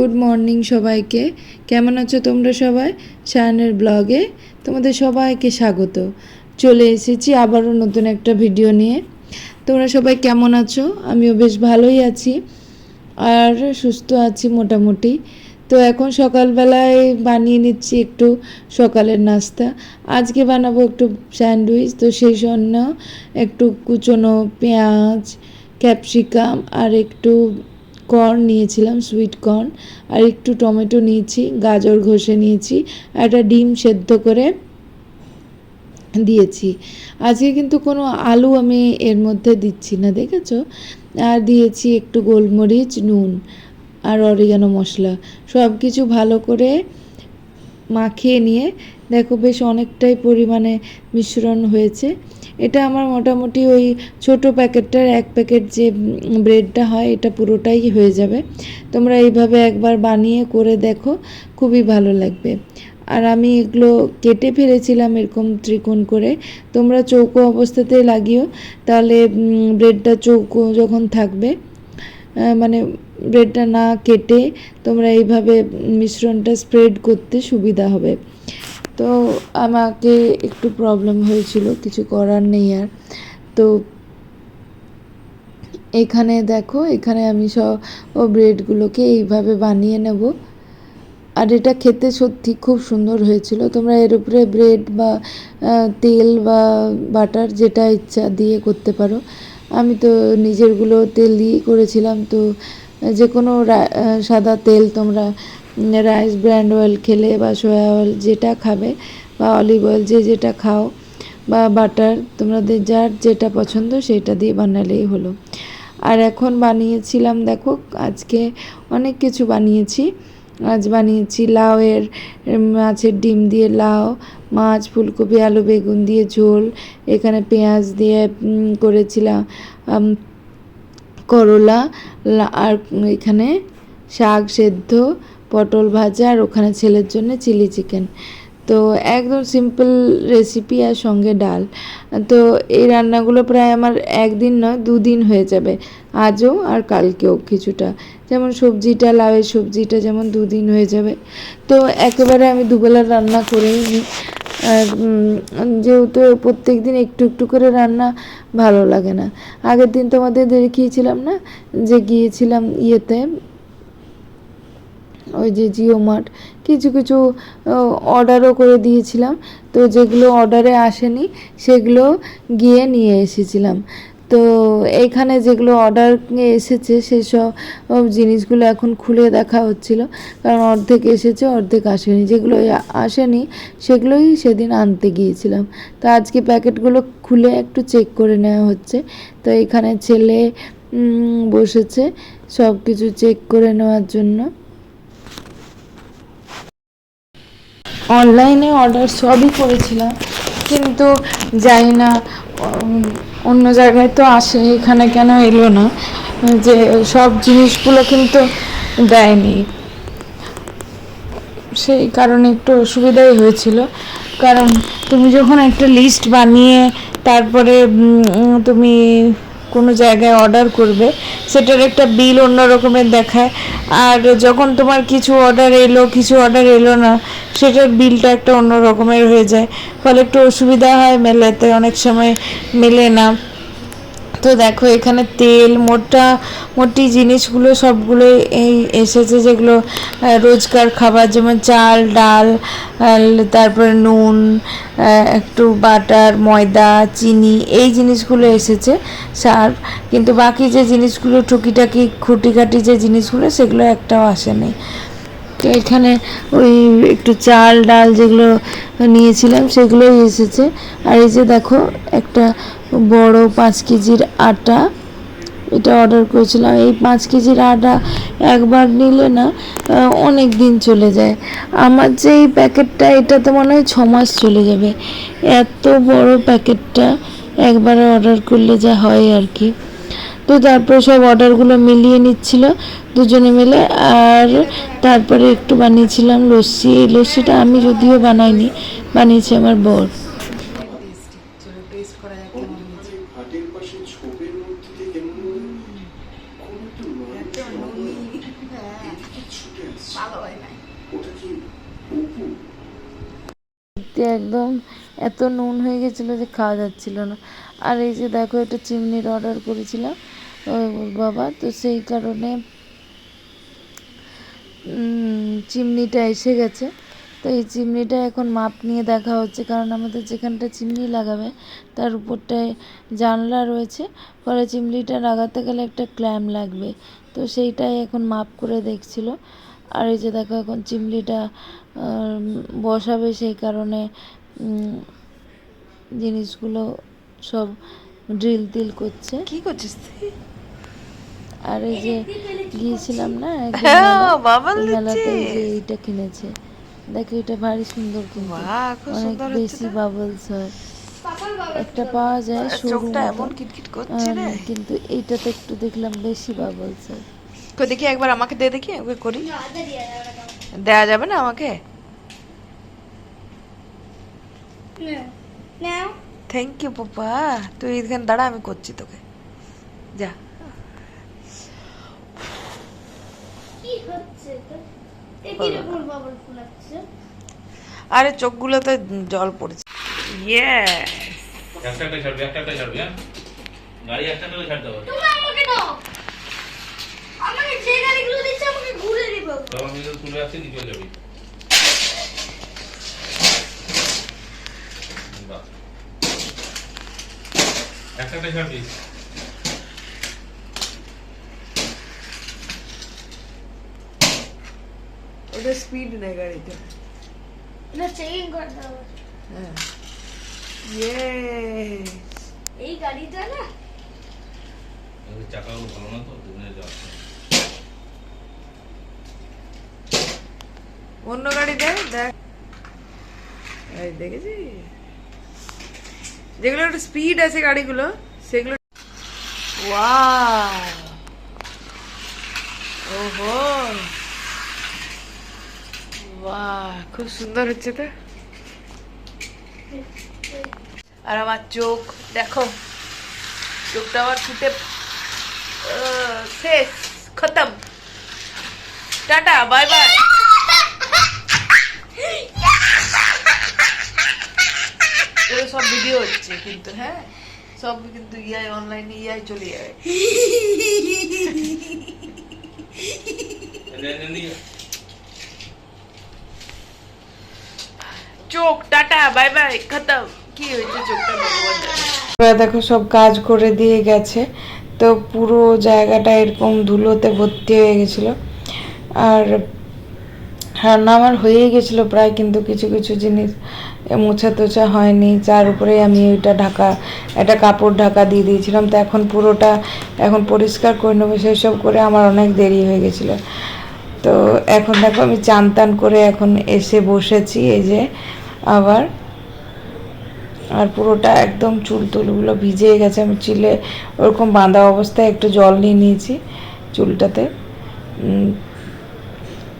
Good morning সবাইকে। কেমন আছো তোমরা সবাই? শায়নের ব্লগে তোমাদের সবাইকে স্বাগত। চলে এসেছি আবারও নতুন একটা ভিডিও নিয়ে। তোমরা সবাই কেমন আছো? আমিও বেশ ভালোই আছি আর সুস্থ আছি মোটামুটি। তো এখন সকালবেলায় বানিয়ে নিচ্ছি একটু সকালের নাস্তা। আজকে বানাবো একটু স্যান্ডউইচ। তো সেই জন্য একটু কুচনো পেঁয়াজ, ক্যাপসিকাম আর একটু কর্ন নিয়েছিলাম সুইট কর্ন আর একটু টমেটো নিয়েছি, গাজর ঘষে নিয়েছি, একটা ডিম সেদ্ধ করে দিয়েছি। আজকে কিন্তু কোনো আলু আমি এর মধ্যে দিচ্ছি না, দেখেছ? আর দিয়েছি একটু গোলমরিচ, নুন আর অরিগানো মশলা। সব কিছু ভালো করে মাখিয়ে নিয়ে, দেখো বেশ অনেকটাই পরিমাণে মিশ্রণ হয়েছে। এটা আমার মোটামুটি ওই ছোট প্যাকেটটার এক প্যাকেট যে ব্রেডটা হয়, এটা পুরোটাই হয়ে যাবে। তোমরা এইভাবে একবার বানিয়ে করে দেখো, খুবই ভালো লাগবে। আর আমি এগুলো কেটে ফেলেছিলাম এরকম ত্রিকোণ করে। তোমরা চৌকো অবস্থাতে লাগিও, তাহলে ব্রেডটা চৌকো যখন থাকবে মানে ব্রেডটা না কেটে তোমরা এইভাবে মিশ্রণটা স্প্রেড করতে সুবিধা হবে। তো আমাকে একটু প্রবলেম হয়েছিল, কিছু করার নেই আর। তো এখানে দেখো, এখানে আমি সব ব্রেডগুলোকে এইভাবে বানিয়ে নেব। আর এটা খেতে সত্যি খুব সুন্দর হয়েছিল। তোমরা এর উপরে ব্রেড বা তেল বা বাটার যেটা ইচ্ছা দিয়ে করতে পারো। আমি তো নিজেরগুলো তেল দিয়েই করেছিলাম। তো যে কোনো সাদা তেল তোমরা রাইস ব্র্যান্ড অয়েল খেলে বা সয়া অয়েল যেটা খাবে বা অলিভ অয়েল যে যেটা খাও বা বাটার তোমাদের যার যেটা পছন্দ সেটা দিয়ে বানালেই হলো। আর এখন বানিয়েছিলাম দেখো, আজকে অনেক কিছু বানিয়েছি। আজ বানিয়েছি লাউয়ের মাছের ডিম দিয়ে লাউ, মাছ, ফুলকপি, আলু, বেগুন দিয়ে ঝোল, এখানে পেঁয়াজ দিয়ে করেছিলাম করলা আর এখানে শাক সেদ্ধ পটল ভাজা আর ওখানে ছেলের জন্য চিলি চিকেন। তো একদম সিম্পল রেসিপি আর সঙ্গে ডাল। তো এই রান্নাগুলো প্রায় আমার একদিন নয়, দুদিন হয়ে যাবে। আজও আর কালকেও কিছুটা। যেমন সবজিটা, লাউয়ের সবজিটা যেমন দুদিন হয়ে যাবে। তো একেবারে আমি দুবেলা রান্না করেই নিই। আর যেহেতু প্রত্যেক দিন একটু একটু করে রান্না ভালো লাগে না। আগের দিন তোমাদের দেখিয়েছিলাম না? যে গিয়েছিলাম ইয়েতে ওই যে জিও মার্ট, কিছু কিছু অর্ডারও করে দিয়েছিলাম। তো যেগুলো অর্ডারে আসেনি, সেগুলো গিয়ে নিয়ে এসেছিলাম। তো এইখানে যেগুলো অর্ডার এসেছে, সেসব জিনিসগুলো এখন খুলে দেখা হচ্ছিল। কারণ অর্ধেক এসেছে, অর্ধেক আসেনি। যেগুলো আসেনি, সেগুলোই সেদিন আনতে গিয়েছিলাম। তো আজকে প্যাকেটগুলো খুলে একটু চেক করে নেওয়া হচ্ছে। তো এখানে ছেলে বসেছে সব কিছু চেক করে নেওয়ার জন্য। অনলাইনে অর্ডার সবই করেছিলাম, কিন্তু যাই না অন্য জায়গায় তো আসে, এখানে কেন এলো না? যে সব জিনিসগুলো কিন্তু দেয়নি। সেই কারণে একটু অসুবিধাই হয়েছিল। কারণ তুমি যখন একটা লিস্ট বানিয়ে, তারপরে তুমি কোনো জায়গায় অর্ডার করবে, সেটার একটা বিল অন্য রকমের দেখায়। আর যখন তোমার কিছু অর্ডার এলো, কিছু অর্ডার এলো না, সেটার বিলটা একটা অন্য রকমের হয়ে যায়। ফলে একটু অসুবিধা হয় মেলাতে, অনেক সময় মেলে না। তো দেখো, এখানে তেল, মোটা, মোটি জিনিসগুলো সবগুলো এই এসেছে যেগুলো রোজকার খাবার, যেমন চাল, ডাল তারপরে নুন একটু বাটার, ময়দা, চিনি, এই জিনিসগুলো এসেছে সার। কিন্তু বাকি যে জিনিসগুলো টুকিটাকি, খুঁটিখাটি যে জিনিসগুলো, সেগুলো একটাও আসেনি। তো এখানে ওই একটু চাল, ডাল যেগুলো নিয়েছিলাম সেগুলোই এসেছে। আর এই যে দেখো, একটা বড় পাঁচ কেজির আটা, এটা অর্ডার করেছিলাম। এই পাঁচ কেজির আটা একবার নিলে না অনেক দিন চলে যায়। আমার যে এই প্যাকেটটা এটাতে মনে হয় মাস চলে যাবে। এত বড় প্যাকেটটা একবারে অর্ডার করলে যা হয় আর কি। তো তারপরে সব অর্ডারগুলো মিলিয়ে নিচ্ছিল দুজনে মিলে। আর তারপরে একটু বানিয়েছিলাম লস্যি। এই লস্যিটা আমি যদিও বানাইনি, বানিয়েছি আমার বর। একদম এত নুন হয়ে গেছিল যে খাওয়া যাচ্ছিল না। আর এই যে দেখো একটা চিমনির অর্ডার করেছিলাম। বাবা, তো সেই কারণে চিমনিটা এসে গেছে। তো এই চিমনিটা এখন মাপ নিয়ে দেখা হচ্ছে, কারণ আমাদের যেখানটা চিমনি লাগাবে, তার উপরটায় জানলা রয়েছে। পরে চিমনিটা লাগাতে গেলে একটা ক্ল্যাম লাগবে। তো সেইটাই এখন মাপ করে দেখছিল। আর এই যে দেখো, এখন চিমনিটা বসাবে সেই কারণে জিনিসগুলো সব ড্রিল টিল করছে। কি করছিস তুই? আর এই যে গিয়েছিলাম না হ্যাঁ, মেলাতে যে। এইটা কিনেছে। দেখো এটা ভারী সুন্দর কিন্তু। অনেক সুন্দর হচ্ছে বেশি। বাবলস হয়। একটা পাওয়া যায় সরু চোখটা এমন কিটকিট করছে রে। কিন্তু এইটাতে একটু দেখলাম বেশি বাবলস হয়। কই দেখি একবার আমাকে দে দেখি ওকে করি। দেয়া যাবে না। আমাকে? থ্যাংক ইউ পাপা তুই এখানে দাঁড়া আমি করছি তোকে। যা। তো? আরে চোখগুলোতে জল পড়েছে। ইয়ে একটা একটা ছাড়বি একটা একটা ছাড়বি হ্যাঁ? গাড়ি একটা ছাড়তে হবে। আমাকে যে গাড়িগুলো দিচ্ছে আমাকে ঘুরে দিবে। আমি তো তুলে আসছি যাবি বাহ। ছাড়বি ওটা স্পিড নেই গাড়িতে। চেকিং করতে হবে হ্যাঁ। এই গাড়িটা না। চাকাগুলো ভালো না তো দুজনে যাওয়া অন্য গাড়ি দেখ দেখ। এই দেখেছি যেগুলো একটু স্পিড আছে গাড়িগুলো সেগুলো ওহো! বাহ খুব সুন্দর হচ্ছে তো। আর আমার চোখ দেখো চোখটা আমার আহ, শেষ খতম। টাটা বাই বাই এগুলো সব ভিডিও হচ্ছে কিন্তু হ্যাঁ? সব কিন্তু ইয়াই অনলাইনে ইয়াই চলে যাবে চোখ, টাটা, বাই বাই, খতম। কি হয়েছে চোখটা দেখো, সব কাজ করে দিয়ে গেছে। তো পুরো জায়গাটা এরকম ধুলোতে ভর্তি হয়ে গেছিল। আর রান্না আমার হয়েই গেছিল প্রায়, কিন্তু কিছু কিছু জিনিস মোছা তোছা হয়নি। যার উপরে আমি ওইটা ঢাকা, একটা কাপড় ঢাকা দিয়ে দিয়েছিলাম। তো এখন পুরোটা এখন পরিষ্কার করে নেব। সেই সব করে আমার অনেক দেরি হয়ে গেছিল। তো এখন দেখো আমি চান টান করে এখন এসে বসেছি। এই যে আবার। আর পুরোটা একদম চুল টুলগুলো ভিজে গেছে। আমি চিলে ওরকম বাঁধা অবস্থায় একটু জল নিয়ে নিয়েছি চুলটাতে।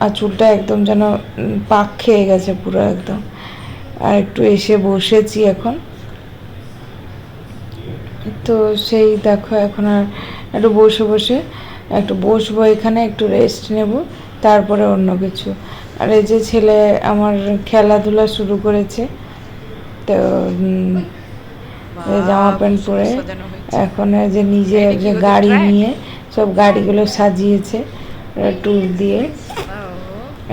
আর চুলটা একদম যেন পাক খেয়ে গেছে পুরো একদম। আর একটু এসে বসেছি এখন। তো সেই দেখো এখন আর একটু বসে বসে একটু বসবো এখানে একটু রেস্ট নেব তারপরে অন্য কিছু। আর এই যে ছেলে আমার খেলাধুলা শুরু করেছে তো জামা প্যান্ট পরে এখন এই যে নিজে যে গাড়ি নিয়ে সব গাড়িগুলো সাজিয়েছে টুল দিয়ে।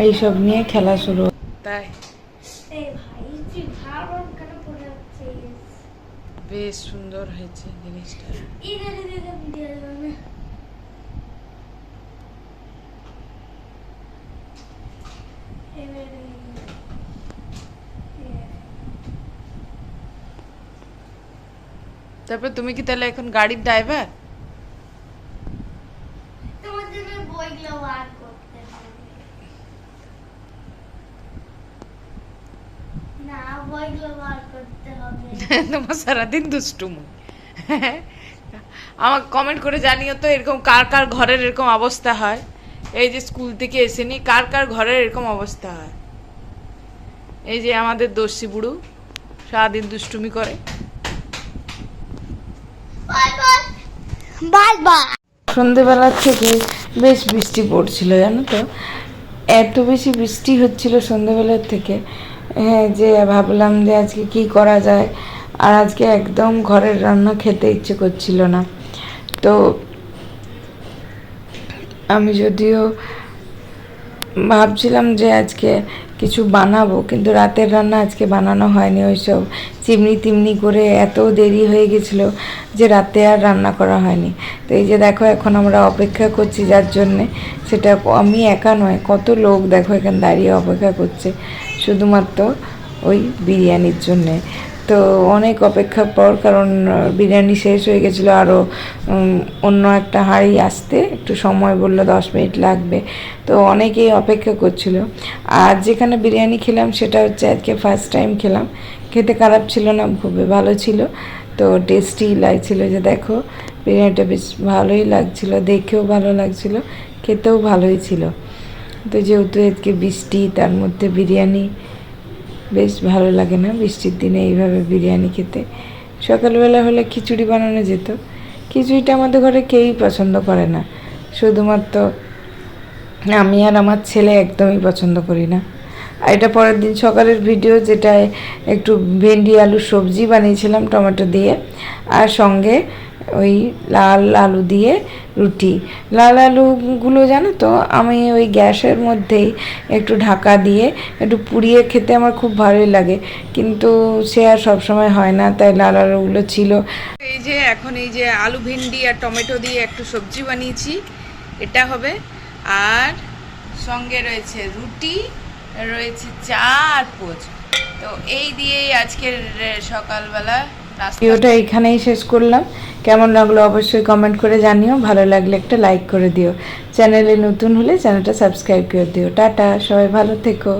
এইসব নিয়ে খেলা শুরু। তাই এই ভাই তুই ভালো কেন পড়ে যাচ্ছিস বেশ সুন্দর হয়েছে জিনিসটা। তারপর তুমি কি তাহলে এখন গাড়ির ড্রাইভার না বইগুলো তোমার সারাদিন দুষ্টুমু। আমাকে কমেন্ট করে জানিও তো এরকম কার কার ঘরের এরকম অবস্থা হয়। এই যে স্কুল থেকে এসে নি কার কার ঘরের এরকম অবস্থা হয়? এই যে আমাদের দস্যি বুড়ু সারাদিন দুষ্টুমি করে। বাই বাই বাই বাই থেকে বেশ বৃষ্টি পড়ছিল জানো তো? এত বেশি বৃষ্টি হচ্ছিল সন্ধ্যেবেলার থেকে। যে ভাবলাম যে আজকে কি করা যায়। আর আজকে একদম ঘরের রান্না খেতে ইচ্ছে করছিল না। তো আমি যদিও ভাবছিলাম যে আজকে কিছু বানাবো, কিন্তু রাতের রান্না আজকে বানানো হয়নি ওইসব। চিমনি তিমনি করে এত দেরি হয়ে গেছিল যে রাতে আর রান্না করা হয়নি। তো এই যে দেখো, এখন আমরা অপেক্ষা করছি যার জন্যে। সেটা আমি একা নয়, কত লোক দেখো এখানে দাঁড়িয়ে অপেক্ষা করছে। শুধুমাত্র ওই বিরিয়ানির জন্যে। তো অনেক অপেক্ষার পর, কারণ বিরিয়ানি শেষ হয়ে গেছিল আরও অন্য একটা হাঁড়ি আসতে, একটু সময় বলল, দশ মিনিট লাগবে। তো অনেকেই অপেক্ষা করছিল। আর যেখানে বিরিয়ানি খেলাম, সেটা হচ্ছে আজকে ফার্স্ট টাইম খেলাম। খেতে খারাপ ছিল না, খুবই ভালো ছিল। তো টেস্টি লাগছিল যে দেখো, বিরিয়ানিটা বেশ ভালোই লাগছিল, দেখেও ভালো লাগছিল, খেতেও ভালোই ছিল। তো যেহেতু আজকে বৃষ্টি, তার মধ্যে বিরিয়ানি বেশ ভালো লাগে না বৃষ্টির দিনে এইভাবে বিরিয়ানি খেতে। সকালবেলা হলে খিচুড়ি বানানো যেত। খিচুড়িটা আমাদের ঘরে কেউই পছন্দ করে না। শুধুমাত্র আমি আর আমার ছেলে একদমই পছন্দ করি না। আর এটা পরের দিন সকালের ভিডিও যেটায় একটু ভেন্ডি আলু সবজি বানিয়েছিলাম টমেটো দিয়ে। আর সঙ্গে ওই লাল আলু দিয়ে রুটি। লাল আলুগুলো জানো তো, আমি ওই গ্যাসের মধ্যেই একটু ঢাকা দিয়ে একটু পুড়িয়ে খেতে আমার খুব ভালোই লাগে। কিন্তু সে আর সবসময় হয় না, তাই লাল আলুগুলো ছিল। এই যে এখন এই যে আলু ভিন্ডি আর টমেটো দিয়ে একটু সবজি বানিয়েছি, এটা হবে। আর সঙ্গে রয়েছে রুটি, রয়েছে চা আর পোচ। তো এই দিয়েই আজকের সকালবেলা ভিডিওটা এখানেই শেষ করলাম। কেমন লাগল অবশ্যই কমেন্ট করে জানিও। ভালো লাগলে একটা লাইক করে দিও। চ্যানেলে নতুন হলে চ্যানেলটা সাবস্ক্রাইব করে দিও। টাটা সবাই ভালো থেকো।